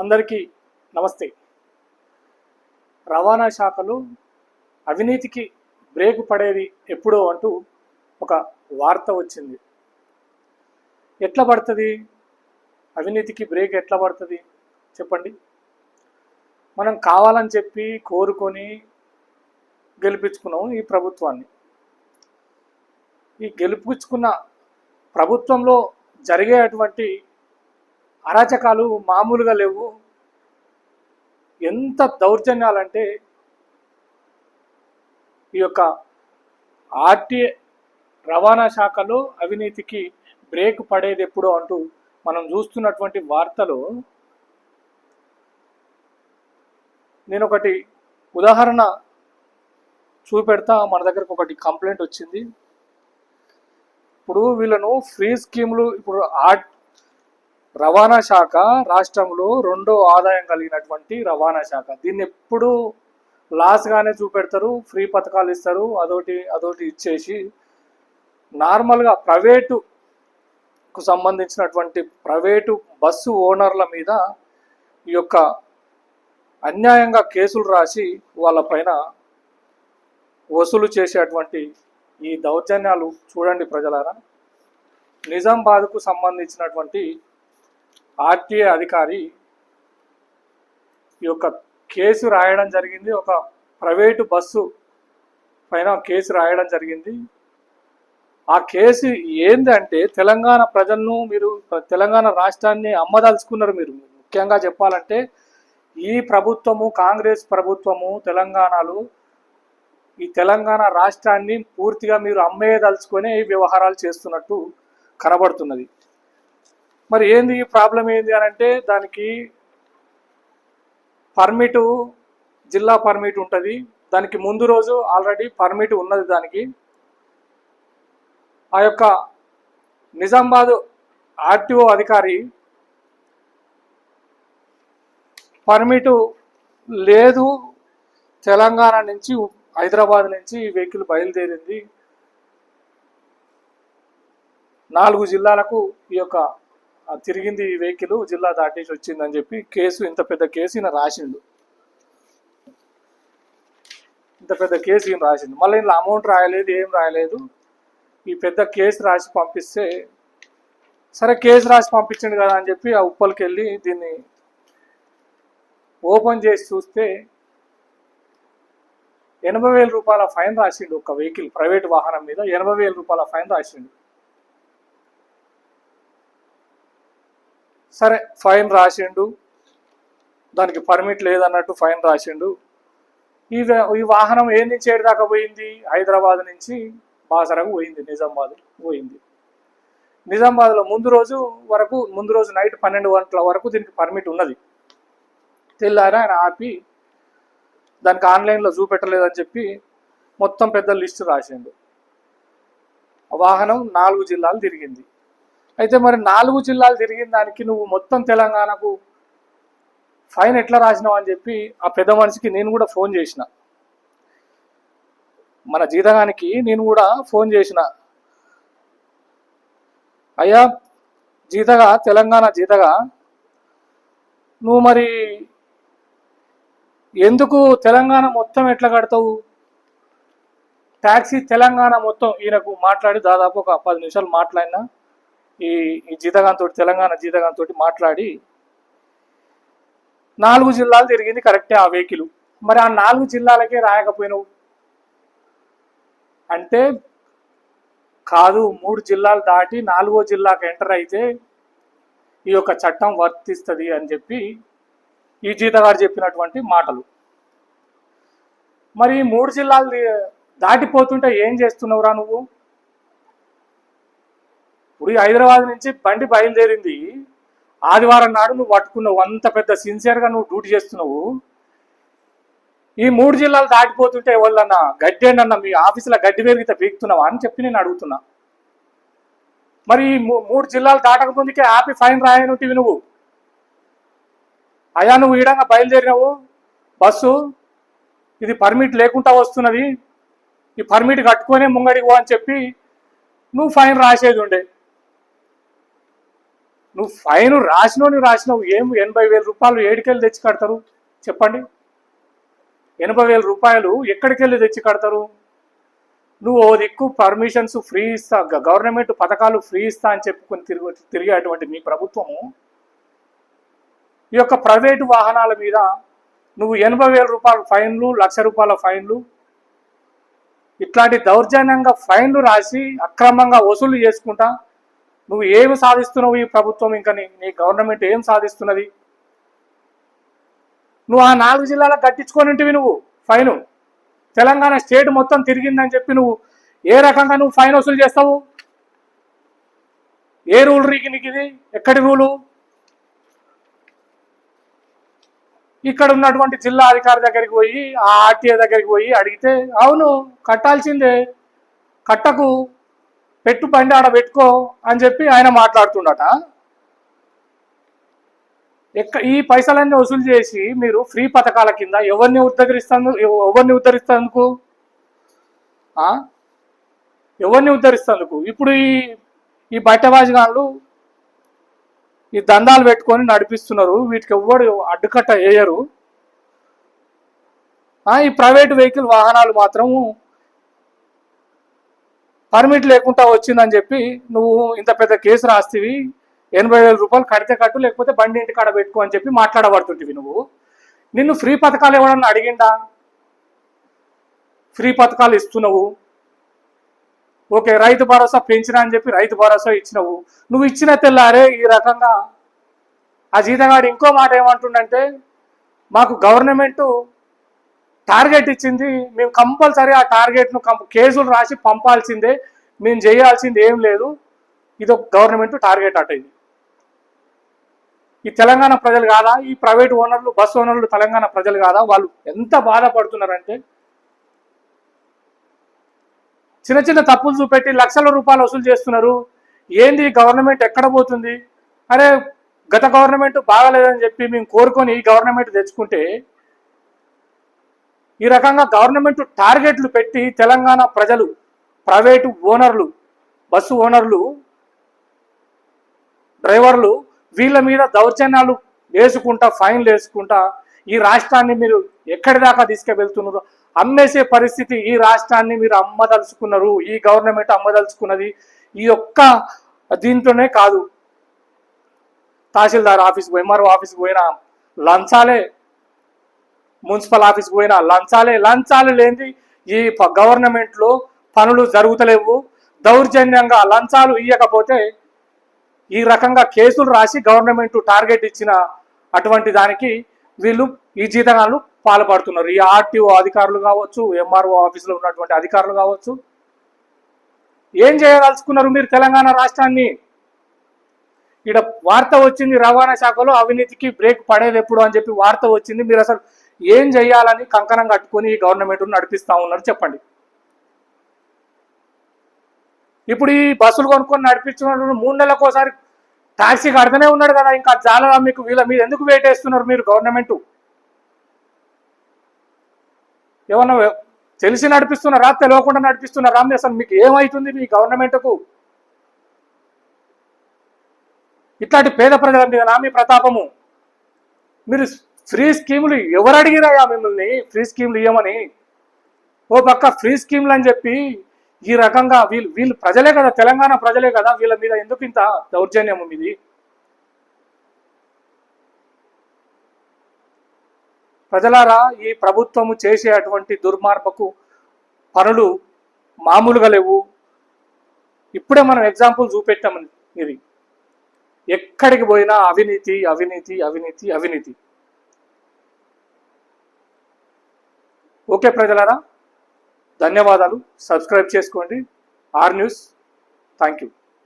అందరికీ నమస్తే. రవాణా శాఖలో అవినీతికి బ్రేక్ పడేది ఎప్పుడో అంటూ ఒక వార్త వచ్చింది. ఎట్లా పడుతుంది? అవినీతికి బ్రేక్ ఎట్లా పడుతుంది? చెప్పండి. మనం కావాలని చెప్పి కోరుకొని గెలిపించుకున్నాం ఈ ప్రభుత్వాన్ని. ఈ గెలిపించుకున్న ప్రభుత్వంలో జరిగేటువంటి అరాచకాలు మామూలుగా లేవు. ఎంత దౌర్జన్యాలంటే ఈ యొక్క ఆర్టీఏ రవాణా శాఖలో అవినీతికి బ్రేక్ పడేది ఎప్పుడో అంటూ మనం చూస్తున్నటువంటి వార్తలు నేను ఒకటి ఉదాహరణ చూపెడతా. మన దగ్గరకు ఒకటి కంప్లైంట్ వచ్చింది. ఇప్పుడు వీళ్ళను ఫ్రీ స్కీములు ఇప్పుడు ఆర్ట్ రవాణా శాఖ రాష్ట్రంలో రెండో ఆదాయం కలిగినటువంటి రవాణా శాఖ. దీన్ని ఎప్పుడు లాస్గానే చూపెడతారు ఫ్రీ పథకాలు ఇస్తారు అదోటి అదోటి ఇచ్చేసి నార్మల్గా ప్రైవేటుకు సంబంధించినటువంటి ప్రైవేటు బస్సు ఓనర్ల మీద ఈ యొక్క అన్యాయంగా కేసులు రాసి వాళ్ళపైన వసూలు చేసేటువంటి ఈ దౌర్జన్యాలు చూడండి ప్రజలారా. నిజామాబాద్కు సంబంధించినటువంటి ఆర్టీఏ అధికారి ఈ యొక్క కేసు రాయడం జరిగింది. ఒక ప్రైవేటు బస్సు పైన కేసు రాయడం జరిగింది. ఆ కేసు ఏందంటే తెలంగాణ ప్రజలను మీరు తెలంగాణ రాష్ట్రాన్ని అమ్మదలుచుకున్నారు మీరు. ముఖ్యంగా చెప్పాలంటే ఈ ప్రభుత్వము కాంగ్రెస్ ప్రభుత్వము తెలంగాణలో ఈ తెలంగాణ రాష్ట్రాన్ని పూర్తిగా మీరు అమ్మేయదలుచుకొని ఈ వ్యవహారాలు చేస్తున్నట్టు కనబడుతున్నది. మరి ఏంది ఈ ప్రాబ్లం ఏంది అని అంటే దానికి పర్మిట్ జిల్లా పర్మిట్ ఉంటుంది. దానికి ముందు రోజు ఆల్రెడీ పర్మిట్ ఉన్నది దానికి. ఆ యొక్క నిజామాబాద్ ఆర్టీఓ అధికారి పర్మిటు లేదు. తెలంగాణ నుంచి హైదరాబాద్ నుంచి ఈ వెహికల్ బయలుదేరింది. నాలుగు జిల్లాలకు ఈ యొక్క తిరిగింది ఈ వెహికల్ జిల్లా దాటేసి వచ్చిందని చెప్పి కేసు ఇంత పెద్ద కేసు ఈయన రాసిండు. ఇంత పెద్ద కేసు ఈయన రాసిండు. మళ్ళీ ఇందులో అమౌంట్ రాయలేదు ఏం రాయలేదు. ఈ పెద్ద కేసు రాసి పంపిస్తే సరే కేసు రాసి పంపించండి కదా అని చెప్పి ఆ ఉప్పలకి వెళ్ళి దీన్ని ఓపెన్ చేసి చూస్తే ఎనభై వేల రూపాయల ఫైన్ రాసిండు ఒక వెహికల్ ప్రైవేట్ వాహనం మీద ఎనభై వేల రూపాయల ఫైన్ రాసిండు. సరే ఫైన్ రాసిండు. దానికి పర్మిట్ లేదన్నట్టు ఫైన్ రాసిండు. ఈ ఈ వాహనం ఏ నుంచి దాకా పోయింది? హైదరాబాద్ నుంచి బాసరకు పోయింది నిజామాబాద్ పోయింది. నిజామాబాద్లో ముందు రోజు వరకు ముందు రోజు నైట్ పన్నెండు గంటల వరకు దీనికి పర్మిట్ ఉన్నది. తెల్లారా ఆయన ఆపి దానికి ఆన్లైన్లో చూపెట్టలేదని చెప్పి మొత్తం పెద్ద లిస్టు రాసిండు. వాహనం నాలుగు జిల్లాలు తిరిగింది. అయితే మరి నాలుగు జిల్లాలు తిరిగిన దానికి నువ్వు మొత్తం తెలంగాణకు ఫైన్ ఎట్లా రాసినావు అని చెప్పి ఆ పెద్ద మనిషికి నేను కూడా ఫోన్ చేసిన. మన జీతగానికి నేను కూడా ఫోన్ చేసిన. అయ్యా జీతగా తెలంగాణ జీతగా నువ్వు మరి ఎందుకు తెలంగాణ మొత్తం ఎట్లా కడతావు? ట్యాక్సీ తెలంగాణ మొత్తం ఈయనకు మాట్లాడి దాదాపు ఒక పది నిమిషాలు మాట్లాడినా. ఈ ఈ జీతగాన్ తోటి తెలంగాణ జీతగాన్ తోటి మాట్లాడి నాలుగు జిల్లాలు తిరిగింది కరెక్టే ఆ వెహికల్. మరి ఆ నాలుగు జిల్లాలకే రాయకపోయినావు? అంటే కాదు మూడు జిల్లాలు దాటి నాలుగో జిల్లాకు ఎంటర్ అయితే ఈ యొక్క చట్టం వర్తిస్తుంది అని చెప్పి ఈ జీతగారు చెప్పినటువంటి మాటలు. మరి ఈ మూడు జిల్లాలు దాటిపోతుంటే ఏం చేస్తున్నావురా నువ్వు? ఇప్పుడు హైదరాబాద్ నుంచి బండి బయలుదేరింది. ఆదివారం నాడు నువ్వు పట్టుకున్నావు అంత పెద్ద సిన్సియర్గా నువ్వు డ్యూటీ చేస్తున్నావు. ఈ మూడు జిల్లాలు దాటిపోతుంటే వాళ్ళన్నా గడ్డి అన్న మీ ఆఫీసులో గడ్డి పెరిగితే పీకుతున్నావా అని చెప్పి నేను అడుగుతున్నా. మరి ఈ మూ- మూడు జిల్లాలు దాటకముందుకే ఆపి ఫైన్ రాయనుంటివి నువ్వు. అయా నువ్వు ఈడంగా బయలుదేరినావు. బస్సు ఇది పర్మిట్ లేకుండా వస్తున్నది. ఈ పర్మిట్ కట్టుకొనే ముంగడికి అని చెప్పి నువ్వు ఫైన్ రాసేది ఉండే. నువ్వు ఫైన్ రాసినోని రాసినావు. ఏం ఎనభై వేల రూపాయలు ఏడికెళ్ళి తెచ్చి కడతారు? చెప్పండి. ఎనభై వేల రూపాయలు ఎక్కడికెళ్ళి తెచ్చి కడతారు? నువ్వు ఓ దిక్కు పర్మిషన్స్ ఫ్రీ ఇస్తా గవర్నమెంట్ పథకాలు ఫ్రీ ఇస్తా అని చెప్పుకొని తిరిగి తిరిగేటువంటి మీ ప్రభుత్వము ఈ యొక్క ప్రైవేటు వాహనాల మీద నువ్వు ఎనభై వేల రూపాయల ఫైన్లు లక్ష రూపాయల ఫైన్లు ఇట్లాంటి దౌర్జన్యంగా ఫైన్లు రాసి అక్రమంగా వసూలు చేసుకుంటా నువ్వు ఏమి సాధిస్తున్నావు ఈ ప్రభుత్వం? ఇంకా నీ గవర్నమెంట్ ఏం సాధిస్తున్నది? నువ్వు ఆ నాలుగు జిల్లాలకు కట్టించుకొనింటివి నువ్వు ఫైను తెలంగాణ స్టేట్ మొత్తం తిరిగిందని చెప్పి నువ్వు ఏ రకంగా నువ్వు ఫైన్ వసూలు చేస్తావు? ఏ రూల్ రీకి నీకు ఇది? ఎక్కడి రూలు ఇక్కడ ఉన్నటువంటి జిల్లా అధికారి దగ్గరికి పోయి ఆ ఆర్టీఏ దగ్గరికి పోయి అడిగితే అవును కట్టాల్సిందే. కట్టకు. పెట్టు బండి ఆడ పెట్టుకో అని చెప్పి ఆయన మాట్లాడుతుండట. ఎక్క ఈ పైసలన్నీ వసూలు చేసి మీరు ఫ్రీ పథకాల కింద ఎవరిని ఉద్ధరిస్తాను ఎవరిని ఉద్ధరిస్తందుకు ఎవరిని ఉద్ధరిస్తందుకు ఇప్పుడు ఈ ఈ బట్టబాజిగాన్లు ఈ దందాలు పెట్టుకొని నడిపిస్తున్నారు. వీటికి ఎవ్వడు అడ్డుకట్ట వేయరు. ఈ ప్రైవేట్ వెహికల్ వాహనాలు మాత్రము పర్మిట్ లేకుండా వచ్చిందని చెప్పి నువ్వు ఇంత పెద్ద కేసు రాస్తివి ఎనభై వేల రూపాయలు కడితే కట్టు లేకపోతే బండి ఇంటి కాడ పెట్టుకో అని చెప్పి మాట్లాడబడుతుంటివి నువ్వు. నిన్ను ఫ్రీ పథకాలు ఎవడన్నా అడిగిండా? ఫ్రీ పథకాలు ఇస్తున్నావు. ఓకే రైతు భరోసా పెంచినా అని చెప్పి రైతు భరోసా ఇచ్చినవు. నువ్వు ఇచ్చిన తెల్లారే ఈ రకంగా ఆ జీతగాడు ఇంకో మాట ఏమంటుండంటే మాకు గవర్నమెంటు టార్గెట్ ఇచ్చింది. మేము కంపల్సరీ ఆ టార్గెట్ను కం కేసులు రాసి పంపాల్సిందే. మేము చేయాల్సింది ఏం లేదు. ఇది ఒక గవర్నమెంట్ టార్గెట్ అట ఇది. ఈ తెలంగాణ ప్రజలు కాదా? ఈ ప్రైవేట్ ఓనర్లు బస్ ఓనర్లు తెలంగాణ ప్రజలు కాదా? వాళ్ళు ఎంత బాధపడుతున్నారంటే చిన్న చిన్న తప్పులు చూపెట్టి లక్షల రూపాయలు వసూలు చేస్తున్నారు. ఏంది గవర్నమెంట్ ఎక్కడ పోతుంది? అరే గత గవర్నమెంట్ బాగాలేదని చెప్పి మేము కోరుకొని ఈ గవర్నమెంట్ తెచ్చుకుంటే ఈ రకంగా గవర్నమెంట్ టార్గెట్లు పెట్టి తెలంగాణ ప్రజలు ప్రైవేటు ఓనర్లు బస్సు ఓనర్లు డ్రైవర్లు వీళ్ళ మీద దౌర్జన్యాలు వేసుకుంటా ఫైన్లు వేసుకుంటా ఈ రాష్ట్రాన్ని మీరు ఎక్కడి దాకా తీసుకువెళ్తున్నారు అమ్మేసే పరిస్థితి ఈ రాష్ట్రాన్ని మీరు అమ్మదలుచుకున్నారు ఈ గవర్నమెంట్ అమ్మదలుచుకున్నది ఈ యొక్క దీంట్లోనే కాదు. తహసీల్దార్ ఆఫీస్కి ఎంఆర్ఓ ఆఫీస్కి పోయినా లంచాలే మున్సిపల్ ఆఫీస్కి పోయినా లంచాలే లంచాలు లేనిది ఈ గవర్నమెంట్లో పనులు జరుగుతలేవు. దౌర్జన్యంగా లంచాలు ఇవ్వకపోతే ఈ రకంగా కేసులు రాసి గవర్నమెంట్ టార్గెట్ ఇచ్చిన అటువంటి దానికి వీళ్ళు ఈ జీతనాలు పాల్పడుతున్నారు. ఈ ఆర్టీఓ అధికారులు కావచ్చు ఎంఆర్ఓ ఆఫీసులో ఉన్నటువంటి అధికారులు కావచ్చు. ఏం చేయదలుచుకున్నారు మీరు తెలంగాణ రాష్ట్రాన్ని? ఇక్కడ వార్త వచ్చింది రవాణా శాఖలో అవినీతికి బ్రేక్ పడేది ఎప్పుడు అని చెప్పి వార్త వచ్చింది. మీరు అసలు ఏం చేయాలని కంకణం కట్టుకొని ఈ గవర్నమెంట్ నడిపిస్తా ఉన్నారు చెప్పండి. ఇప్పుడు ఈ బస్సులు కొనుక్కొని నడిపించిన మూడు నెలలకు ఒకసారి టాక్సీ కడుతూనే ఉన్నాడు కదా ఇంకా చాలా మీకు వీళ్ళ మీద ఎందుకు వేటేస్తున్నారు మీరు గవర్నమెంట్ ఏమన్నా తెలిసి నడిపిస్తున్నారా తెలియకుండా నడిపిస్తున్నారా మీ అసలు మీకు ఏమవుతుంది మీ గవర్నమెంట్కు ఇట్లాంటి పేద ప్రజల మీద నా మీ ప్రతాపము? మీరు ఫ్రీ స్కీములు ఎవరు అడిగిరాయా మిమ్మల్ని ఫ్రీ స్కీములు ఇవ్వమని ఓ పక్క ఫ్రీ స్కీములు అని చెప్పి ఈ రకంగా వీళ్ళు వీళ్ళు ప్రజలే కదా తెలంగాణ ప్రజలే కదా వీళ్ళ మీద ఎందుకు ఇంత దౌర్జన్యం ఇది ప్రజలారా ఈ ప్రభుత్వము చేసే అటువంటి దుర్మార్గపు పనులు మామూలుగా లేవు. ఇప్పుడే మనం ఎగ్జాంపుల్ చూపెట్టాము ఇది ఎక్కడికి పోయినా అవినీతి అవినీతి అవినీతి అవినీతి. ఓకే ప్రజలారా ధన్యవాదాలు. సబ్స్క్రైబ్ చేసుకోండి. Are news. Thank you